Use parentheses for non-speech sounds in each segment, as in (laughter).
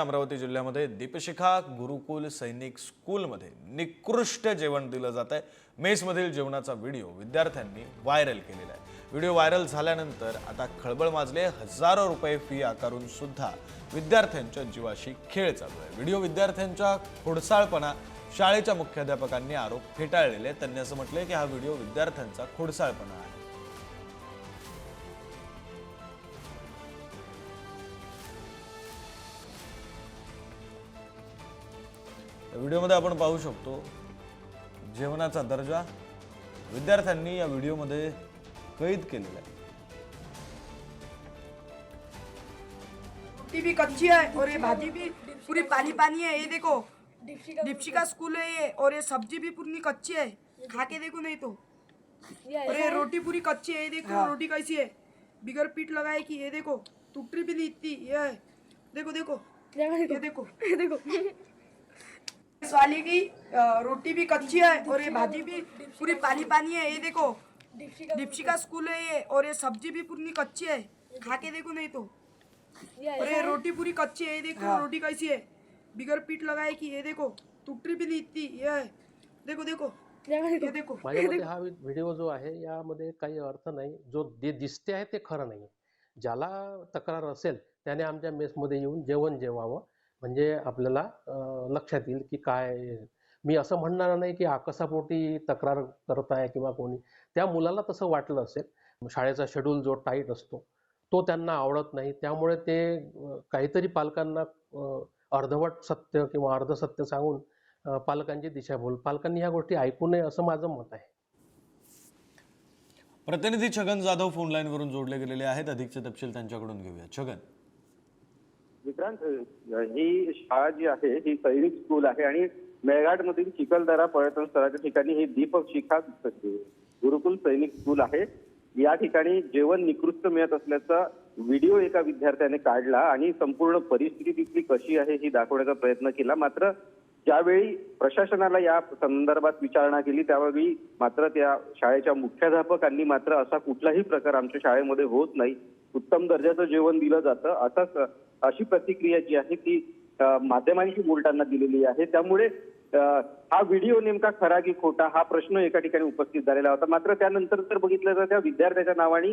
अमरावती जिल्ह्यामध्ये दीपशिखा गुरुकुल सैनिक स्कूलमध्ये निकृष्ट जेवण दिलं जात आहे. मेसमधील जेवणाचा व्हिडिओ विद्यार्थ्यांनी व्हायरल केलेला आहे. व्हिडिओ व्हायरल झाल्यानंतर आता खळबळ माजले हजारो रुपये फी आकारून सुद्धा विद्यार्थ्यांच्या जीवाशी खेळ चालू आहे. व्हिडिओ विद्यार्थ्यांच्या खोडसाळपणा शाळेच्या मुख्याध्यापकांनी आरोप फेटाळलेले त्यांनी असं म्हटलंय की हा व्हिडिओ विद्यार्थ्यांचा खोडसाळपणा आहे. या व्हिडिओमध्ये आपण पाहू शकतो जेवणाचा दर्जा विद्यार्थ्यांनी या व्हिडिओमध्ये कैद केलेला आहे. रोटी भी कच्ची है और ये भाजी भी पूरी पानी पानी है। ये देखो दीपशिका स्कूल है ये और ये सब्जी भी पूरी कच्ची है। खा के देखो नहीं तो। और ये रोटी पूरी कच्ची है। ये देखो रोटी कैसी है। बिगर पीठ लगाए कि ये देखो टूटी भी नहीं इतनी ये है। देखो देखो। ये देखो। ये देखो। (laughs) इस वाले की रोटी भी कच्ची है और ये भाजी भी पूरी पानी पानी है। ये देखो दीपशिका स्कूल है ये और ये सब्ज़ी भी पूरी कच्ची है। खा के देखो नहीं तो। अरे रोटी पूरी कच्ची है ये देखो रोटी कैसी है। बिगर पीठ लगाए कि ये देखो टूटी भी नहीं इतनी ये है। देखो देखो। ये देखो। हा व्हिडिओ जो आहे यामध्ये काही अर्थ नाही. जो जे दिसते आहे ते खरं नाही ज्याला तक्रार असेल त्याने आमच्या मेसमध्ये येऊन जेवण जेवावं. म्हणजे आपल्याला लक्षात येईल की काय मी असं म्हणणार नाही की आकसापोटी तक्रार करत आहे किंवा कोणी. त्या मुलाला तसं वाटलं असेल. शाळेचा शेड्यूल जो टाईट असतो तो त्यांना आवडत नाही. त्यामुळे ते काहीतरी पालकांना अर्धवट सत्य किंवा अर्धसत्य सांगून पालकांची दिशाभूल पालकांनी ह्या गोष्टी ऐकू नये असं माझं मत आहे. प्रतिनिधी छगन जाधव फोनलाईनवरून जोडले गेलेले आहेत. अधिकचे तपशील त्यांच्याकडून घेऊया छगन. विक्रांत ही शाळा जी आहे ही सैनिक स्कूल आहे आणि मेळघाट मधील चिखलदरा पर्यटन स्थळाच्या ठिकाणी ही दीपक शिखा गुरुकुल सैनिक स्कूल आहे. या ठिकाणी जेवण निकृष्ट मिळत असल्याचा व्हिडिओ एका विद्यार्थ्याने काढला आणि संपूर्ण परिस्थिती तिथली कशी आहे ही दाखवण्याचा प्रयत्न केला. मात्र ज्यावेळी प्रशासनाला या संदर्भात विचारणा केली त्यावेळी मात्र त्या शाळेच्या मुख्याध्यापकांनी मात्र असा कुठलाही प्रकार आमच्या शाळेमध्ये होत नाही. उत्तम दर्जाचं जेवण दिलं जातं. असाच अशी प्रतिक्रिया जी आहे ती माध्यमांशी बोलताना दिलेली आहे. त्यामुळे हा व्हिडिओ नेमका खरा की खोटा हा प्रश्न एका ठिकाणी उपस्थित झालेला होता. मात्र त्यानंतर जर बघितलं तर त्या विद्यार्थ्याच्या नावाने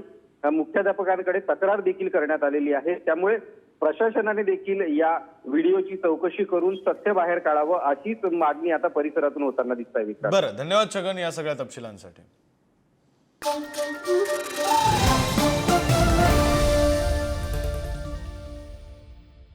मुख्याध्यापकांकडे तक्रार देखील करण्यात आलेली आहे. त्यामुळे प्रशासनाने देखील या व्हिडिओची चौकशी करून सत्य बाहेर काढावं अशीच मागणी आता परिसरातून होताना दिसत आहे बरं धन्यवाद छगन या सगळ्या तपशिलांसाठी.